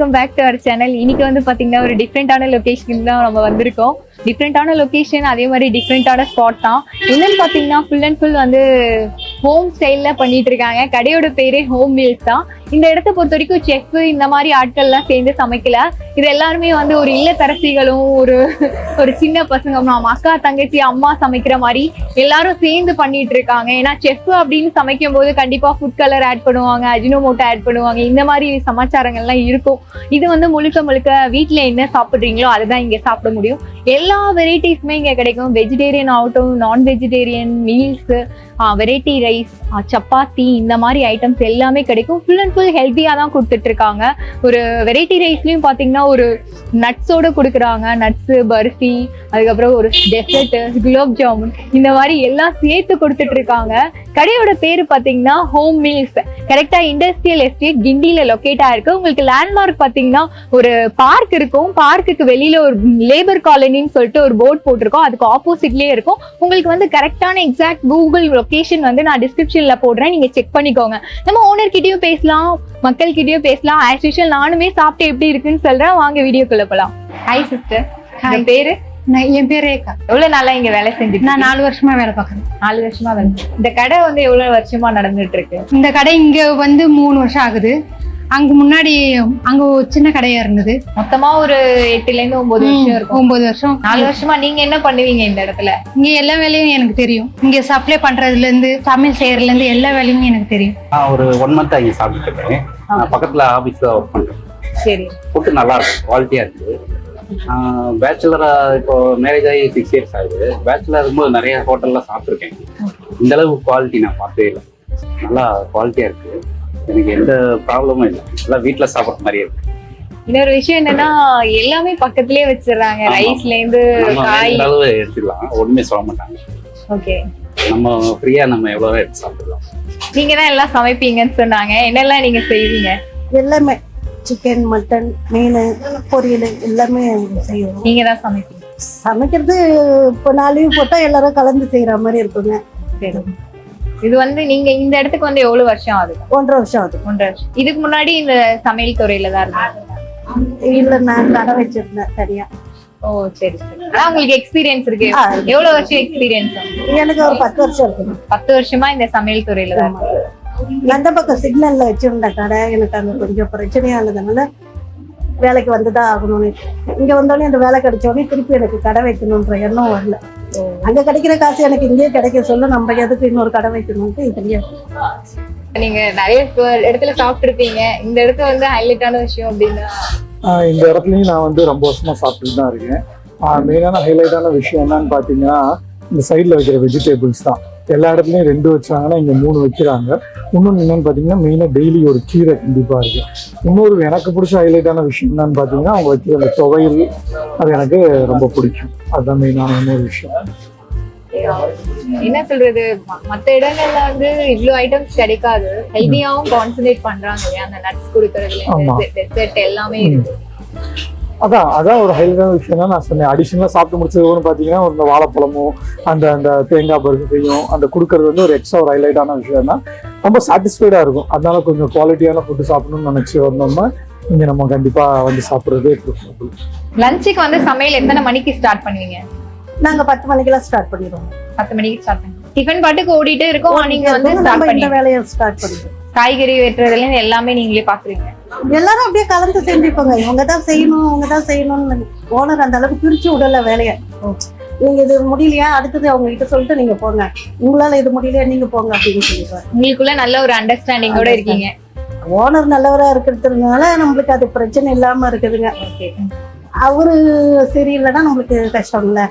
Welcome back to our channel இன்னைக்கு வந்து பாத்தீங்கன்னா ஒரு டிஃப்ரெண்டான லொகேஷன் தான் நம்ம வந்திருக்கோம். டிஃப்ரெண்டான லொகேஷன் அதே மாதிரி டிஃப்ரெண்டான ஸ்பாட் தான். என்னன்னு பாத்தீங்கன்னா ஃபுல் அண்ட் ஃபுல் வந்து ஹோம் ஸ்டைல்ல பண்ணிட்டு இருக்காங்க கடையோட பேரே ஹோம் மீல்ஸ் தான். இந்த இடத்த பொறுத்த வரைக்கும் செஃப் இந்த மாதிரி ஆட்கள்லாம் சேர்ந்து சமைக்கல. இது எல்லாருமே வந்து ஒரு இல்லத்தரசிகளும் ஒரு ஒரு சின்ன பசங்க நம்ம அக்கா தங்கச்சி அம்மா சமைக்கிற மாதிரி எல்லாரும் சேர்ந்து பண்ணிட்டு இருக்காங்க ஏன்னா செஃப் அப்படின்னு சமைக்கும் போது கண்டிப்பா ஃபுட் கலர் ஆட் பண்ணுவாங்க அஜினோமோட்டோ ஆட் பண்ணுவாங்க. இந்த மாதிரி சமாச்சாரங்கள்லாம் இருக்கும். இது வந்து முழுக்க முழுக்க வீட்டில் என்ன சாப்பிடுறீங்களோ அதுதான் இங்க சாப்பிட முடியும். எல்லா வெரைட்டிஸுமே இங்கே கிடைக்கும். வெஜிடேரியன் ஆகட்டும் non vegetarian meals variety rice chapati இந்த மாதிரி ஐட்டம்ஸ் எல்லாமே கிடைக்கும். ஃபுல் அண்ட் ஃபுல் ஹெல்த்தியாக தான் கொடுத்துட்ருக்காங்க. ஒரு வெரைட்டி ரைஸ்லையும் பார்த்தீங்கன்னா ஒரு நட்ஸோட கொடுக்குறாங்க. நட்ஸு பர்ஃபி அதுக்கப்புறம் ஒரு டெசர்ட்டு குலோப் ஜாமுன் இந்த மாதிரி எல்லாம் சேர்த்து கொடுத்துட்டு இருக்காங்க கடையோட பேரு பாத்தீங்கன்னா ஹோம் மீல்ஸ் கரெக்டாக இண்டஸ்ட்ரியல் எஸ்டேட் கிண்டியில லொக்கேட் ஆயிருக்கு உங்களுக்கு லேண்ட்மார்க் பார்த்தீங்கன்னா ஒரு பார்க் இருக்கும். பார்க்குக்கு வெளியில் ஒரு லேபர் காலனின்னு சொல்லிட்டு ஒரு போர்ட் போட்டிருக்கோம். அதுக்கு ஆப்போசிட்லயே இருக்கும். உங்களுக்கு வந்து கரெக்டான எக்ஸாக்ட் கூகுள் லொகேஷன் வந்து நான் டிஸ்கிரிப்ஷன்ல போடுறேன். நீங்க செக் பண்ணிக்கோங்க. நம்ம ஓனர் கிட்டயும் பேசலாம். மக்கள் கிட்டயும் பேசலாம். ஆஸ் யூஷுவல் நானுமே சாப்பிட்டு எப்படி இருக்குன்னு சொல்றேன். வாங்க வீடியோக்குள்ள போலாம். Hi sister Hi. பேரு? நான் என் பேர் ரேகா. எவ்வளவு நாளா இங்க வேலை செஞ்சுட்டு நான் நாலு வருஷமா வேலை பார்க்குறேன். நாலு வருஷமா வேலை இந்த கடை வந்து எவ்வளவு வருஷமா நடந்துட்டு இருக்கு? இந்த கடை இங்க வந்து மூணு வருஷம் ஆகுது. அங்க முன்னாடி அங்க ஒரு சின்ன கடையா இருந்தது. மொத்தமா ஒரு எட்டுல இருந்து ஒன்பது வருஷம் இருக்கும். ஒன்பது வருஷம். நாலு வருஷமா நீங்க என்ன பண்ணுவீங்க இந்த இடத்துல? இங்க எல்லா வேலையும் எனக்கு தெரியும். இங்க சப்ளை பண்றதுல இருந்து சமையல் செய்யறதுல இருந்து எல்லா வேலையும் எனக்கு தெரியும். நான் ஒரு ஒன் மந்த் இங்கே சாப்பிட்டுட்டு இருக்கேன். நான் பக்கத்தில் ஆஃபீஸில் ஒர்க் பண்ணுறேன் சரி. ஃபுட்டு நல்லா இருக்கும் குவாலிட்டியாக இருக்குது பேச்சுலராக இப்போ மேரேஜ் ஆகி சிக்ஸ் இயர்ஸ் ஆகுது. பேச்சுலர் இருக்கும்போது நிறைய ஹோட்டலில் சாப்பிட்ருக்கேன் இந்த அளவுக்கு குவாலிட்டி நான் பார்த்ததே இல்லை. நல்லா குவாலிட்டியாக இருக்குது எனக்கு எந்த ப்ராப்ளமும் இல்லை. எல்லாம் வீட்டில் சாப்பிட்ற மாதிரியே இருக்கு. இன்னொரு விஷயம் என்னன்னா எல்லாமே பக்கத்துலயே வச்சிடுறாங்க. ரைஸ்ல இருந்து காய். அளவு எடுத்துக்கலாம். ஒன்றுமே சொல்ல மாட்டாங்க. ஓகே. நம்ம ஃப்ரீயாக நம்ம எவ்வளோ எடுத்து சாப்பிடலாம் நீங்க தான் எல்லாம் சமைப்பீங்கன்னு சொன்னாங்க. என்னெல்லாம் நீங்க செய்வீங்க? எல்லாமே. சிக்கன் மட்டன் மீன் பொரியல் எல்லாமே செய்வோம். நீங்க தான் சமைப்பீங்க. சமைக்கிறது இப்போ நாளையும் போட்டால் எல்லாரும் கலந்து செய்கிற மாதிரி இருக்குங்க. சரி. இது வந்து நீங்க இந்த இடத்துக்கு வந்து எவ்வளவு வருஷம் ஆகுது? ஒன்றரை வருஷம் ஆகுது. ஒன்றரை வருஷம். இதுக்கு முன்னாடி இந்த சமையல் துறையில தான் இருந்தாங்க. இல்லை நான் கடை வச்சிருந்தேன் தனியாக ஓ சரி சரி. அதான் உங்களுக்கு எக்ஸ்பீரியன்ஸ் இருக்கு. எவ்வளவு வருஷம் எக்ஸ்பீரியன்ஸ் எனக்கு ஒரு பத்து வருஷம் இருக்குங்க பத்து வருஷமா இந்த சமையல் துறையில தான் இருக்கு. அந்த பக்கம் சிக்னலில் வச்சிருந்தேன் கடை எனக்கு அங்கே கொஞ்சம் பிரச்சனையானதுனால வேலைக்கு வந்து தான் ஆகணும்னு. இங்கே வந்தோடனே அந்த வேலை கிடைச்சோடனே திருப்பி எனக்கு கடை வைக்கணுன்ற எண்ணம் வரல. அங்கே கிடைக்கிற காசு எனக்கு இங்கேயே கிடைக்க சொல்ல நம்ம எதுக்கு இன்னொரு கடை வைக்கணும்ட்டு இதுலயே நீங்க நிறைய இடத்துல சாப்பிட்டுருப்பீங்க இந்த இடத்துல வந்து ஹைலைட்டான விஷயம் அப்படின்னா? இந்த இடத்துலையும் நான் வந்து ரொம்ப வருஷமா சாப்பிட்டுட்டு தான் இருக்கேன். மெயினான ஹைலைட்டான விஷயம் என்னன்னு பார்த்தீங்கன்னா இந்த சைடில் வைக்கிற வெஜிடபிள்ஸ் தான். எல்லா இடத்துலையும் ரெண்டு வச்சாங்கன்னா இங்கே மூணு வைக்கிறாங்க. இன்னொன்று என்னன்னு பார்த்தீங்கன்னா மெயினாக டெய்லி ஒரு கீரை கண்டிப்பாக இருக்கு. இன்னொரு எனக்கு பிடிச்ச ஹைலைட்டான விஷயம் என்னன்னு பார்த்தீங்கன்னா அவங்க வைக்கிற அந்த துவையல் அது எனக்கு ரொம்ப பிடிக்கும். அதுதான் மெயினான இன்னொரு விஷயம். என்ன சொல்றது? மத்த இடங்கள்ல வந்து இவ்ளோ ஐட்டம்ஸ் கிடைக்காது. ஹெல்தியாவும் கான்சென்ட்ரேட் பண்றாங்க இல்லையா? அந்த நட்ஸ் கொடுக்கறதுல. டெசர்ட் எல்லாமே இருக்கு. அதான் அதான் ஒரு ஹைலைட்டான விஷயம் தான் நான் சொன்னேன். அடிஷனலாக சாப்பிட்டு முடிச்சதுன்னு பார்த்தீங்கன்னா ஒரு இந்த வாழைப்பழமும் அந்த அந்த தேங்காய் பருக்கையும் அந்த கொடுக்கறது வந்து ஒரு எக்ஸ்ட்ரா ஒரு ஹைலைட்டான விஷயம் தான் ரொம்ப சாட்டிஸ்ஃபைடாக இருக்கும். அதனால கொஞ்சம் குவாலிட்டியான ஃபுட்டு சாப்பிடணும்னு நினச்சி வந்தோம்னா இங்கே நம்ம கண்டிப்பாக வந்து சாப்பிட்றதே லஞ்சுக்கு வந்து சமையல் எத்தனை மணிக்கு ஸ்டார்ட் பண்ணுவீங்க? நாங்கள் பத்து மணிக்கெல்லாம் ஸ்டார்ட் பண்ணிடுவோம். பத்து மணிக்கு ஸ்டார்ட் பண்ணுவீங்க. டிஃபன் பாட்டுக்கு ஓடிட்டே இருக்கும் நீங்க வந்து ஸ்டார்ட் பண்ணி வேலையை ஸ்டார்ட் பண்ணிடுவோம். காய்கறி வெட்டுறதுல எல்லாமே நீங்களே பாக்குறீங்க எல்லாரும் அப்படியே கலந்து செஞ்சுப்பாங்க. இவங்க தான் செய்யணும் அவங்க தான் செய்யணும்னு ஓனர் அந்த அளவுக்கு பிரிச்சு விடல வேலையை. நீங்க இது முடியலையா? அடுத்தது அவங்க கிட்ட சொல்லிட்டு நீங்க போங்க. உங்களால இது முடியலையா? நீங்க போங்க அப்படின்னு சொல்லிடுவாங்க உங்களுக்குள்ள நல்ல ஒரு அண்டர்ஸ்டாண்டிங்கோட இருக்கீங்க. ஓனர் நல்லவரா இருக்கிறதுனால நம்மளுக்கு அது பிரச்சனை இல்லாம இருக்குதுங்க. ஓகே அவரு சரியில்லைன்னா நம்மளுக்கு கஷ்டம்ல.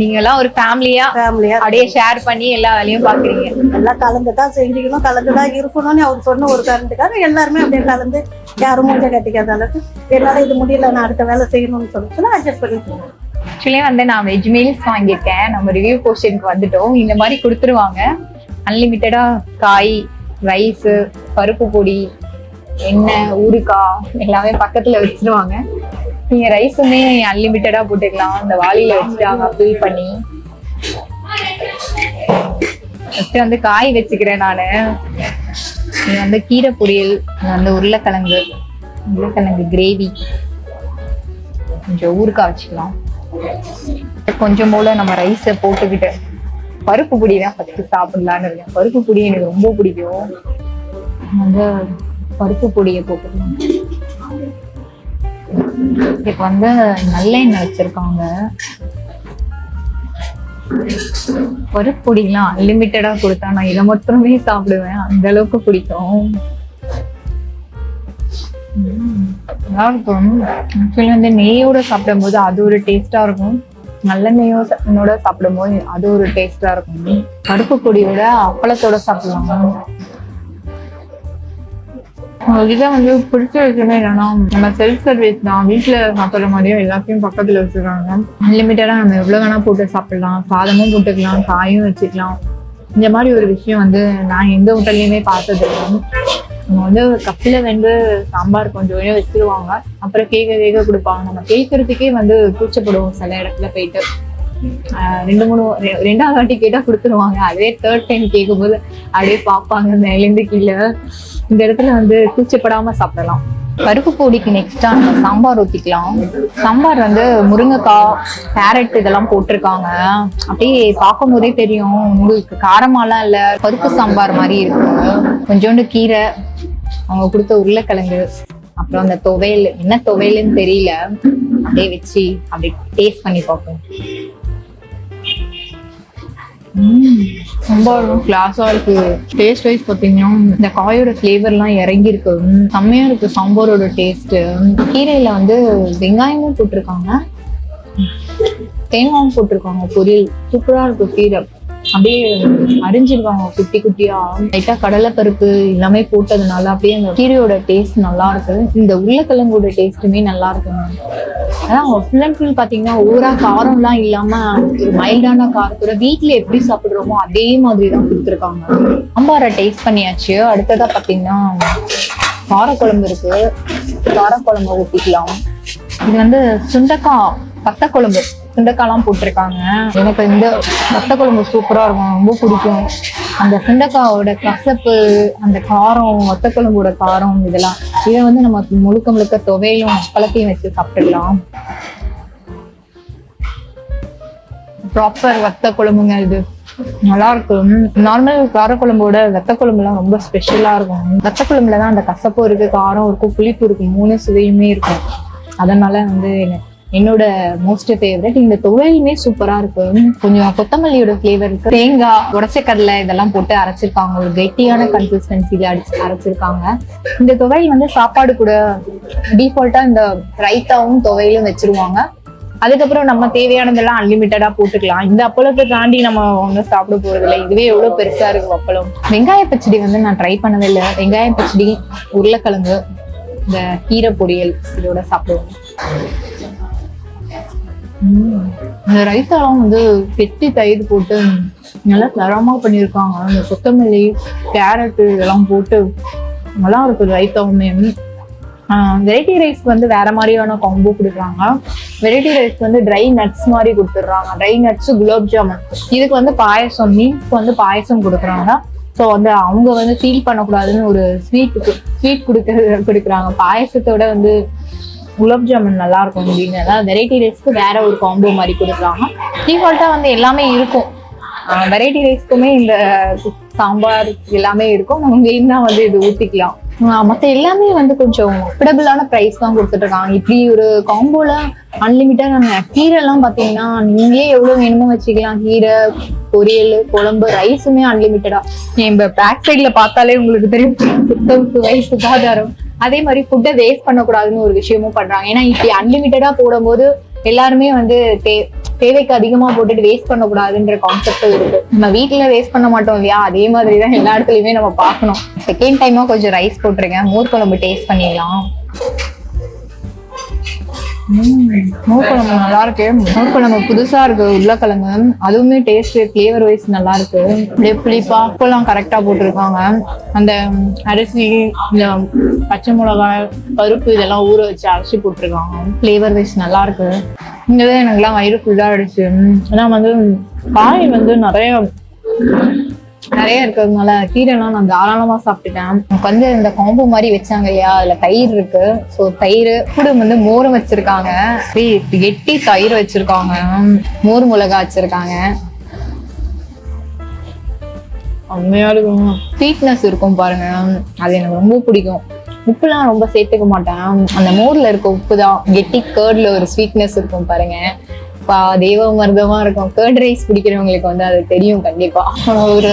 நீங்க எல்லாம் ஒரு ஃபேமிலியா ஃபேமிலியா அப்படியே ஷேர் பண்ணி எல்லா வேலையும் பாக்குறீங்க. எல்லாம் கலந்து தான் செஞ்சுக்கணும் கலந்து தான் இருக்கணும்னு அவர் சொன்ன ஒரு காரணத்துக்காக எல்லாருமே அப்படியே கலந்து யாரும் மூஞ்ச கட்டிக்காத அளவுக்கு என்னால இது முடியல நான் அடுத்த வேலை செய்யணும்னு சொல்லிட்டு அட்ஜஸ்ட் பண்ணி ஆக்சுவலி வந்து நான் வெஜ் மீல்ஸ் வாங்கியிருக்கேன். நம்ம ரிவ்யூ போர்ஷனுக்கு வந்துட்டோம். இந்த மாதிரி கொடுத்துருவாங்க. அன்லிமிட்டடா காய் ரைஸ் பருப்பு பொடி எண்ணெய் ஊறுகாய் எல்லாமே பக்கத்துல வச்சிருவாங்க. நீங்க ரைஸுமே அன்லிமிட்டடா போட்டுக்கலாம். அந்த வாளியில வச்சுட்டாங்க ஃபில் பண்ணி. ஃபஸ்ட்டு வந்து காய் வச்சுக்கிறேன் நான். இது வந்து கீரை பொரியல் இது வந்து உருளைக்கிழங்கு உருளைக்கிழங்கு கிரேவி கொஞ்சம் ஊறுக்காய் வச்சுக்கலாம். கொஞ்சம் போல நம்ம ரைஸை போட்டுக்கிட்டு பருப்பு பொடி தான் ஃபஸ்ட்டு சாப்பிடலான்னு இருக்கேன். பருப்பு பொடி எனக்கு ரொம்ப பிடிக்கும். வந்து பருப்பு பொடியை போட்டுக்கலாம். இப்போ வந்து நல்லெண்ணெய் வச்சிருக்காங்க. ஒரு பொடிலாம் அன்லிமிட்டடா கொடுத்தா நான் இதை மட்டுமே சாப்பிடுவேன். அந்த அளவுக்கு பிடிக்கும் நல்லா இருக்கும். ஆக்சுவலி வந்து நெய்யோட சாப்பிடும்போது அது ஒரு டேஸ்டா இருக்கும். நல்ல நெய்யோட சாப்பிடும்போது அது ஒரு டேஸ்டா இருக்கும். பருப்பு பொடியோட அப்பளத்தோட சாப்பிடலாம். உங்ககிட்ட வந்து பிடிச்ச விஷயமே என்னன்னா நம்ம செல்ஃப் சர்வீஸ் தான். வீட்டுல சாப்பிடுற மாதிரியும் எல்லாத்தையும் பக்கத்துல வச்சிருக்காங்க. அன்லிமிட்டடா நம்ம எவ்வளவு வேணா போட்டு சாப்பிடலாம். சாதமும் போட்டுக்கலாம் காயும் வச்சுக்கலாம். இந்த மாதிரி ஒரு விஷயம் வந்து நான் எந்த ஹோட்டல்லையுமே பார்த்தது இல்லை நம்ம வந்து கப்பில வந்து சாம்பார் கொஞ்சம் கொஞ்சம் வச்சிருவாங்க. அப்புறம் கேக்க கேக்க கொடுப்பாங்க. நம்ம கேட்கறதுக்கே வந்து கூச்சப்படுவோம் சில இடத்துல போயிட்டு. ரெண்டு மூணு ரெ- ரெண்டாவது வாட்டி கேட்டா கொடுத்துருவாங்க. அதே தேர்ட் டைம் கேட்கும்போது அப்படியே பார்ப்பாங்க. மேலேருந்து கீழே. இந்த இடத்துல வந்து கூச்சப்படாம சாப்பிடலாம். பருப்பு பொடிக்கு நெக்ஸ்டா நம்ம சாம்பார் ஊற்றிக்கலாம் சாம்பார் வந்து முருங்கைக்காய் கேரட் இதெல்லாம் போட்டிருக்காங்க. அப்படியே பார்க்கும் போதே தெரியும். உங்களுக்கு காரமாலாம் இல்லை. பருப்பு சாம்பார் மாதிரி இருக்கும் கொஞ்சோண்டு கீரை. அவங்க கொடுத்த உருளைக்கிழங்கு. அப்புறம் அந்த துவையல். என்ன துவையல்னு தெரியல. அப்படியே வச்சு அப்படியே டேஸ்ட் பண்ணி பார்ப்போம். ரொம்ப கிளாஸா இருக்கு. டேஸ்ட் வைஸ் பார்த்தீங்கன்னா இந்த காயோட ஃப்ளேவர்லாம் இறங்கி இருக்கு செம்மையா இருக்கு சாம்பாரோட டேஸ்ட் கீரையில வந்து வெங்காயமும் போட்டிருக்காங்க. தேங்காயும் போட்டிருக்காங்க பொரியல். சூப்பரா இருக்கு கீரை. அப்படியே அரிஞ்சிருவாங்க குட்டி குட்டியா. லைட்டா கடலைப்பருப்பு எல்லாமே போட்டதுனால அப்படியே அந்த கீரையோட டேஸ்ட் நல்லா இருக்கு இந்த உருளைக்கிழங்கோட டேஸ்ட்டுமே நல்லா இருக்குங்க அதான் ஃபுல் அண்ட் ஃபுல் பாத்தீங்கன்னா ஊரா காரம்லாம் இல்லாம ஒரு மைல்டான காரத்தோட வீட்ல எப்படி சாப்பிடுறோமோ அதே மாதிரி தான் கொடுத்துருக்காங்க. சாம்பாரை டேஸ்ட் பண்ணியாச்சு. அடுத்ததா பாத்தீங்கன்னா காரக்குழம்பு இருக்கு. காரக்குழம்பு ஊட்டிக்கலாம் இது வந்து சுண்டக்காய் பத்த குழம்பு சுண்டக்காய்லாம் போட்டிருக்காங்க. எனக்கு இந்த வத்த குழம்பு சூப்பராக இருக்கும். ரொம்ப பிடிக்கும். அந்த சுண்டக்காயோட கசப்பு அந்த காரம் வத்த குழம்போட காரம் இதெல்லாம். இதை வந்து நம்ம முழுக்க முழுக்க துவையும் பழத்தையும் வச்சு சாப்பிட்டுக்கலாம். ப்ராப்பர் வத்த குழம்புங்க இது. நல்லா இருக்கும் நார்மல் காரக்குழம்போட வத்த குழம்புலாம் ரொம்ப ஸ்பெஷலாக இருக்கும். வெத்த குழம்புல தான் அந்த கசப்பும் இருக்குது காரம் இருக்கும் புளிப்பு இருக்கும். மூணு சுவையுமே இருக்கும். அதனால வந்து எனக்கு- என்னோட மோஸ்ட் ஃபேவரட் இந்த துவையுமே சூப்பரா இருக்கும். கொஞ்சம் கொத்தமல்லியோட ஃபிளேவர் இருக்கு. தேங்காய் உடச்சக்கடலை இதெல்லாம் போட்டு அரைச்சிருக்காங்க. ஒரு கெட்டியான கன்சிஸ்டன்சில அடிச்சு அரைச்சிருக்காங்க. இந்த துவையல் வந்து சாப்பாடு கூட டிஃபால்ட்டா இந்த ரைத்தாவும் துவையிலும் வச்சிருவாங்க. அதுக்கப்புறம் நம்ம தேவையானதெல்லாம் அன்லிமிட்டடா போட்டுக்கலாம். இந்த அப்பளத்தை தாண்டி நம்ம ஒன்றும் சாப்பிட போறது இல்லை இதுவே எவ்வளவு பெருசா இருக்கும் அப்பளம். வெங்காய பச்சடி வந்து நான் ட்ரை பண்ணவே இல்லை வெங்காய பச்சடி உருளைக்கிழங்கு இந்த கீரை பொரியல் இதோட சாப்பிடுவோம். இந்த ரைத்தாலாம் வந்து கெட்டி தயிர் போட்டு நல்லா தரமாக பண்ணியிருக்காங்க. இந்த கொத்தமல்லி கேரட்டு இதெல்லாம் போட்டு நல்லா இருக்கு ரைத்தாவுமே. வெரைட்டி ரைஸ் வந்து வேற மாதிரியான காம்போ கொடுக்குறாங்க. வெரைட்டி ரைஸ் வந்து ட்ரை நட்ஸ் மாதிரி கொடுத்துட்றாங்க. ட்ரை நட்ஸ் குலாப் ஜாமுன் இதுக்கு வந்து பாயசம் மீன்ஸ்க்கு வந்து பாயசம் கொடுக்குறாங்க. ஸோ வந்து அவங்க வந்து ஃபீல் பண்ணக்கூடாதுன்னு ஒரு ஸ்வீட் ஸ்வீட் கொடுக்க கொடுக்குறாங்க. பாயசத்தோட வந்து குலாப் ஜாமுன் நல்லா இருக்கும் அப்படின்னு அதாவது வெரைட்டி ரைஸ்க்கு வேற ஒரு காம்போ மாதிரி கொடுக்குறாங்க டிஃபால்ட்டாக வந்து எல்லாமே இருக்கும். வெரைட்டி ரைஸ்க்குமே இந்த சாம்பார் எல்லாமே இருக்கும். நம்ம வேணும்னா வந்து இது ஊற்றிக்கலாம் மற்ற எல்லாமே வந்து கொஞ்சம் அஃபர்டபுளான ப்ரைஸ் தான் கொடுத்துட்டு இருக்காங்க இப்படி ஒரு காம்போல அன்லிமிட்டட் நம்ம கீரைலாம் எல்லாம் பார்த்தீங்கன்னா நீங்களே எவ்வளோ வேணுமோ வச்சுக்கலாம். கீரை பொரியல் குழம்பு ரைஸுமே அன்லிமிட்டடா இந்த பேக் சைட்ல பார்த்தாலே உங்களுக்கு தெரியும். சுத்தம் சுவை சுகாதாரம். அதே மாதிரி ஃபுட்டை வேஸ்ட் பண்ணக்கூடாதுன்னு ஒரு விஷயமும் பண்றாங்க. ஏன்னா இப்படி அன்லிமிட்டடா போடும்போது எல்லாருமே வந்து தே- தேவைக்கு அதிகமா போட்டுட்டு வேஸ்ட் பண்ணக்கூடாதுன்ற கான்செப்டும் இருக்கு. நம்ம வீட்டுல வேஸ்ட் பண்ண மாட்டோம் இல்லையா? அதே மாதிரி தான் எல்லா இடத்துலயுமே நம்ம பார்க்கணும். செகண்ட் டைமா கொஞ்சம் ரைஸ் போட்டுருங்க மோர் குழம்பு டேஸ்ட் பண்ணிடலாம். உம், நல்லா இருக்கு மூக்குழம்பு புதுசா இருக்கு உருளைக்கிழங்கு. அதுவுமே டேஸ்ட் ஃபிளேவர் வைஸ் நல்லா இருக்கு அப்படியே புளிப்பா உப்பெல்லாம் கரெக்டா போட்டிருக்காங்க. அந்த அரிசி இந்த பச்சை மிளகாய் பருப்பு இதெல்லாம் ஊற வச்சு அரைச்சி போட்டிருக்காங்க. ஃபிளேவர் வைஸ் நல்லா இருக்கு இங்கதான் எனக்குலாம் வயிறு ஃபுல்லா ஆயிடுச்சு ஏன்னா வந்து காய் வந்து நிறைய நிறைய இருக்கிறதுனால கீரைலாம் நான் தாராளமா சாப்பிட்டுட்டேன். எனக்கு வந்து இந்த காம்போ மாதிரி வச்சாங்க இல்லையா? அதுல தயிர் இருக்கு. ஸோ தயிர் கூட வந்து மோரும் வச்சிருக்காங்க. கெட்டி தயிர் வச்சிருக்காங்க. மோர் மிளகா வச்சிருக்காங்க. செம்மையா இருக்கும்? ஸ்வீட்னஸ் இருக்கும் பாருங்க. அது எனக்கு ரொம்ப பிடிக்கும். உப்புலாம் ரொம்ப சேர்த்துக்க மாட்டேன். அந்த மோர்ல இருக்க உப்பு தான். கெட்டி கேர்ட்ல ஒரு ஸ்வீட்னஸ் இருக்கும் பாருங்க. பா தெய்வ மருதமா இருக்கும். கேர்ட் ரைஸ் பிடிக்கிறவங்களுக்கு வந்து அது தெரியும் கண்டிப்பா. ஒரு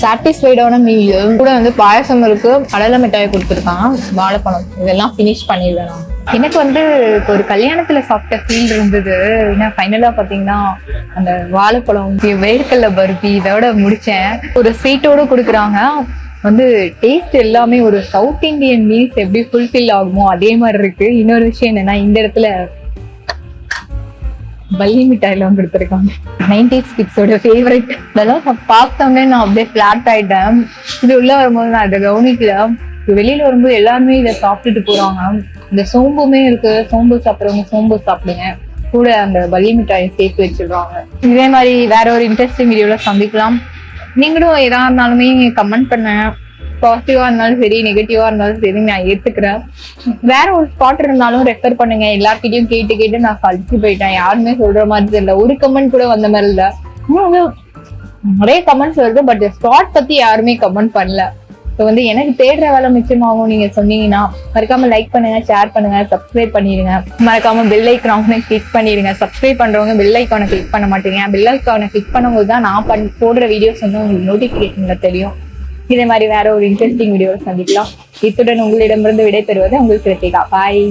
சாட்டிஸ்ஃபைடான மீல் கூட வந்து பாயசம் இருக்கு. கடலை மிட்டாய் கொடுத்துருக்கான். வாழைப்பழம். இதெல்லாம் ஃபினிஷ் பண்ணிடுவேன் நான். எனக்கு வந்து இப்போ ஒரு கல்யாணத்துல சாப்பிட்ட ஃபீல் இருந்தது. ஏன்னா ஃபைனலா பாத்தீங்கன்னா அந்த வாழைப்பழம் வேர்க்கல்ல பருப்பி இதோட முடிச்சேன். ஒரு ஸ்வீட்டோட கொடுக்குறாங்க. வந்து டேஸ்ட் எல்லாமே ஒரு சவுத் இந்தியன் மீல்ஸ் எப்படி ஃபுல்ஃபில் ஆகுமோ அதே மாதிரி இருக்கு. இன்னொரு விஷயம் என்னன்னா இந்த இடத்துல பல்லி வந்து கொடுத்துருக்காங்க. நைன்டிஸ் கிட்ஸோட ஃபேவரட் இதெல்லாம் பார்த்தவங்க பார்த்தோன்னே நான் அப்படியே ஃபிளாட் ஆயிட்டேன். இது உள்ள வரும்போது நான் அதை கவனிக்கல. வெளியில வரும்போது எல்லாருமே இதை சாப்பிட்டுட்டு போறாங்க. இந்த சோம்புமே இருக்கு. சோம்பு சாப்பிட்றவங்க சோம்பு சாப்பிடுங்க. கூட அந்த பல்லி மிட்டாயை சேர்த்து வச்சிடுவாங்க இதே மாதிரி வேற ஒரு இன்ட்ரெஸ்டிங் வீடியோல சந்திக்கலாம். நீங்களும் எதா இருந்தாலுமே கமெண்ட் பண்ண பாசிட்டிவா இருந்தாலும் சரி நெகட்டிவா இருந்தாலும் சரி நான் ஏத்துக்கிறேன். வேற ஒரு ஸ்பாட் இருந்தாலும் ரெஃபர் பண்ணுங்க. எல்லார்கிட்டயும் கேட்டு கேட்டு நான் கழிச்சு போயிட்டேன். யாருமே சொல்ற மாதிரி தெரியல. ஒரு கமெண்ட் கூட வந்த மாதிரி இல்ல. இன்னும் நிறைய கமெண்ட்ஸ் வருது பட் ஸ்பாட் பத்தி யாருமே கமெண்ட் பண்ணல. ஸோ வந்து எனக்கு தேடுற வேலை மிச்சமாகும். நீங்க சொன்னீங்கன்னா மறக்காம லைக் பண்ணுங்க ஷேர் பண்ணுங்க சப்ஸ்கிரைப் பண்ணிடுங்க. மறக்காம பெல் ஐக்கானை கிளிக் பண்ணிடுங்க. சப்ஸ்கிரைப் பண்றவங்க பெல் ஐக்கானை கிளிக் பண்ண மாட்டீங்க. பெல் ஐக்கானை கிளிக் பண்ணும்போது தான் நான் பண் போடுற வீடியோஸ் வந்து உங்களுக்கு நோட்டிஃபிகேஷன்ல தெரியும். இதே மாதிரி வேற ஒரு இன்ட்ரெஸ்டிங் வீடியோவில் சந்திக்கலாம். இத்துடன் உங்களிடமிருந்து விடைபெறுவது உங்களுக்கு கிருத்திகா. பாய்